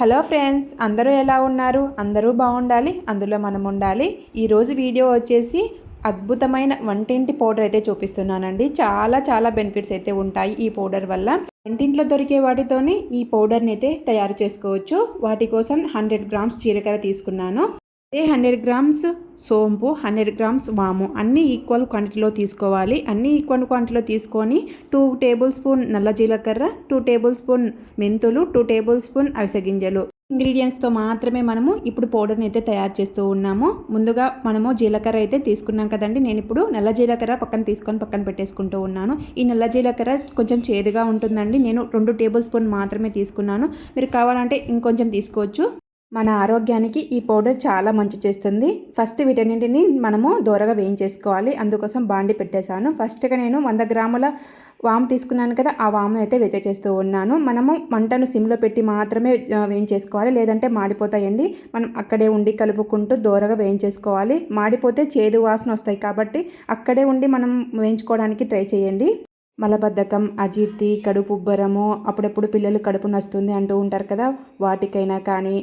Hello friends అందరూ ఎలా ఉన్నారు? అందరూ బాగుండాలి అందులో మనం ఉండాలి. ఈరోజు వీడియో వచ్చేసి అద్భుతమైన వంటింటి పౌడర్ అయితే చూపిస్తున్నానండి. చాలా చాలా బెనిఫిట్స్ అయితే ఉంటాయి ఈ పౌడర్ వల్ల. వంటింట్లో దొరికే వాటితోనే ఈ పౌడర్ని అయితే తయారు చేసుకోవచ్చు. వాటి కోసం హండ్రెడ్ గ్రామ్స్ జీలకర్ర తీసుకున్నాను. అదే హండ్రెడ్ గ్రామ్స్ సోంపు హండ్రెడ్ గ్రామ్స్ వాము అన్నీ ఈక్వల్ క్వాంటిటీలో తీసుకోవాలి. అన్నీ ఈక్వల్ క్వాంటిటీలో తీసుకొని టూ టేబుల్ స్పూన్ నల్ల జీలకర్ర టూ టేబుల్ స్పూన్ మెంతులు టూ టేబుల్ స్పూన్ అవిసె గింజలు. ఇంగ్రీడియంట్స్తో మాత్రమే మనము ఇప్పుడు పౌడర్ని అయితే తయారు చేస్తూ ఉన్నాము. ముందుగా మనము జీలకర్ర అయితే తీసుకున్నాం కదండి. నేను ఇప్పుడు నల్ల జీలకర్ర పక్కన తీసుకొని పక్కన పెట్టేసుకుంటూ ఉన్నాను. ఈ నల్ల జీలకర్ర కొంచెం చేదుగా ఉంటుందండి. నేను రెండు టేబుల్ స్పూన్ మాత్రమే తీసుకున్నాను. మీరు కావాలంటే ఇంకొంచెం తీసుకోవచ్చు. మన ఆరోగ్యానికి ఈ పౌడర్ చాలా మంచి చేస్తుంది. ఫస్ట్ వీటన్నింటిని మనము దూరగా వేయించేసుకోవాలి. అందుకోసం బాండి పెట్టేశాను. ఫస్ట్గా నేను వంద గ్రాముల వామ్ తీసుకున్నాను కదా ఆ వామ్ని అయితే వెచ్చ చేస్తూ ఉన్నాను. మనము మంటను సిమ్లో పెట్టి మాత్రమే వేయించేసుకోవాలి. లేదంటే మాడిపోతాయండి. మనం అక్కడే ఉండి కలుపుకుంటూ దూరగా వేయించేసుకోవాలి. మాడిపోతే చేదు వాసన వస్తాయి కాబట్టి అక్కడే ఉండి మనం వేయించుకోవడానికి ట్రై చేయండి. మలబద్ధకం అజీర్తి కడుపు ఉబ్బరము అప్పుడప్పుడు పిల్లలు కడుపు నస్తుంది అంటూ ఉంటారు కదా వాటికైనా కానీ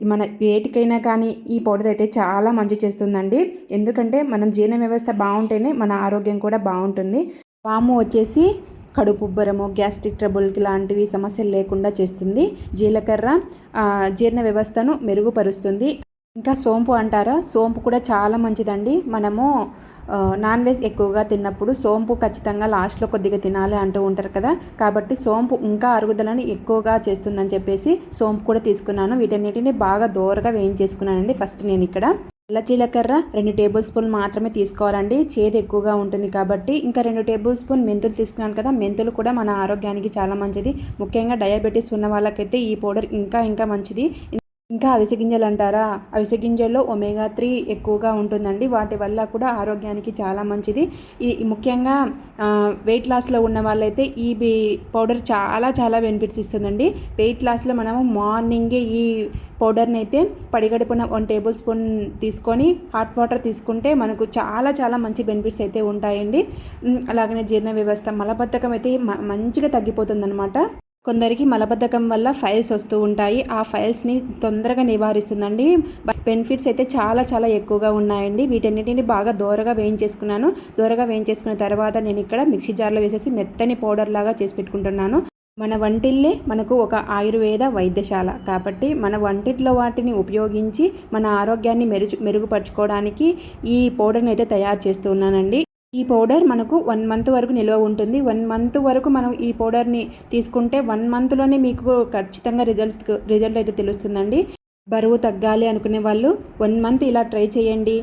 మన వేటికైనా కానీ ఈ పౌడర్ అయితే చాలా మంచి చేస్తుందండి. ఎందుకంటే మనం జీర్ణ వ్యవస్థ బాగుంటేనే మన ఆరోగ్యం కూడా బాగుంటుంది. పాము వచ్చేసి కడుపుబ్బరము గ్యాస్ట్రిక్ ట్రబుల్కి లాంటివి సమస్యలు లేకుండా చేస్తుంది. జీలకర్ర జీర్ణ వ్యవస్థను మెరుగుపరుస్తుంది. ఇంకా సోంపు అంటారా? సోంపు కూడా చాలా మంచిదండి. మనము నాన్ వెజ్ ఎక్కువగా తిన్నప్పుడు సోంపు ఖచ్చితంగా లాస్ట్లో కొద్దిగా తినాలి అంటూ ఉంటారు కదా. కాబట్టి సోంపు ఇంకా అరుగుదలని ఎక్కువగా చేస్తుందని చెప్పేసి సోంపు కూడా తీసుకున్నాను. వీటన్నిటిని బాగా దూరగా వేయించేసుకున్నానండి ఫస్ట్ నేను ఇక్కడ. నల్ల జీలకర్ర రెండు టేబుల్ స్పూన్ మాత్రమే తీసుకోవాలండి. చేదు ఎక్కువగా ఉంటుంది కాబట్టి ఇంకా రెండు టేబుల్ స్పూన్ మెంతులు తీసుకున్నాను కదా. మెంతులు కూడా మన ఆరోగ్యానికి చాలా మంచిది. ముఖ్యంగా డయాబెటీస్ ఉన్న వాళ్ళకైతే ఈ పౌడర్ ఇంకా ఇంకా మంచిది. ఇంకా అవిసె గింజలు అంటారా? అవిసె గింజల్లో ఒమేగా త్రీ ఎక్కువగా ఉంటుందండి. వాటి వల్ల కూడా ఆరోగ్యానికి చాలా మంచిది. ఇది ముఖ్యంగా వెయిట్ లాస్లో ఉన్న వాళ్ళైతే ఈ బీ పౌడర్ చాలా చాలా బెనిఫిట్స్ ఇస్తుందండి. వెయిట్ లాస్లో మనము మార్నింగే ఈ పౌడర్ని అయితే పడిగడుపున వన్ టేబుల్ స్పూన్ తీసుకొని హాట్ వాటర్ తీసుకుంటే మనకు చాలా చాలా మంచి బెనిఫిట్స్ అయితే ఉంటాయండి. అలాగనే జీర్ణ వ్యవస్థ మలబద్ధకం అయితే మంచిగా తగ్గిపోతుందన్నమాట. కొందరికి మలబద్ధకం వల్ల ఫైల్స్ వస్తూ ఉంటాయి. ఆ ఫైల్స్ని తొందరగా నివారిస్తుందండి. బెనిఫిట్స్ అయితే చాలా చాలా ఎక్కువగా ఉన్నాయండి. వీటన్నిటిని బాగా దోరగా వేయించేసుకున్నాను. దోరగా వేయించేసుకున్న తర్వాత నేను ఇక్కడ మిక్సీ జార్లో వేసేసి మెత్తని పౌడర్ లాగా చేసి పెట్టుకుంటున్నాను. మన వంటిల్లే మనకు ఒక ఆయుర్వేద వైద్యశాల. కాబట్టి మన వంటిట్లో వాటిని ఉపయోగించి మన ఆరోగ్యాన్ని మెరుగు మెరుగుపరచుకోవడానికి ఈ పౌడర్ని అయితే తయారు చేస్తున్నానండి ఈ పౌడర్ మనకు వన్ మంత్ వరకు నిల్వ ఉంటుంది. వన్ మంత్ వరకు మనం ఈ పౌడర్ని తీసుకుంటే వన్ మంత్లోనే మీకు ఖచ్చితంగా రిజల్ట్ రిజల్ట్ అయితే తెలుస్తుందండి. బరువు తగ్గాలి అనుకునే వాళ్ళు వన్ మంత్ ఇలా ట్రై చేయండి.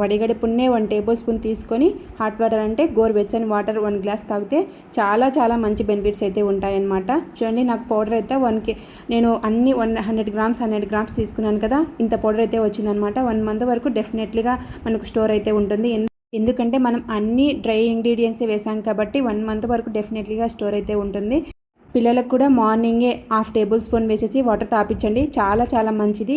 వడిగడుపున్నే వన్ టేబుల్ స్పూన్ తీసుకొని హాట్ వాటర్ అంటే గోరువెచ్చని వాటర్ వన్ గ్లాస్ తాగితే చాలా చాలా మంచి బెనిఫిట్స్ అయితే ఉంటాయన్నమాట. చూడండి నాకు పౌడర్ అయితే వన్కి నేను అన్ని one hundred grams hundred grams తీసుకున్నాను కదా ఇంత పౌడర్ అయితే వచ్చిందనమాట వన్ మంత్ వరకు డెఫినెట్లీగా మనకు స్టోర్ అయితే ఉంటుంది. ఎందుకంటే మనం అన్ని డ్రై ఇంగ్రీడియంట్సే వేసాం కాబట్టి వన్ మంత్ వరకు డెఫినెట్లీగా స్టోర్ అయితే ఉంటుంది. పిల్లలకు కూడా మార్నింగే హాఫ్ టేబుల్ స్పూన్ వేసేసి వాటర్ తాపించండి. చాలా చాలా మంచిది.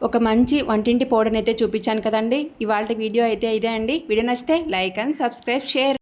ఒక మంచి వంటింటి పౌడర్ని అయితే చూపించాను కదండి. ఇవాళ వీడియో అయితే ఇదే అండి. వీడియో నచ్చితే లైక్ అండ్ సబ్స్క్రైబ్ షేర్.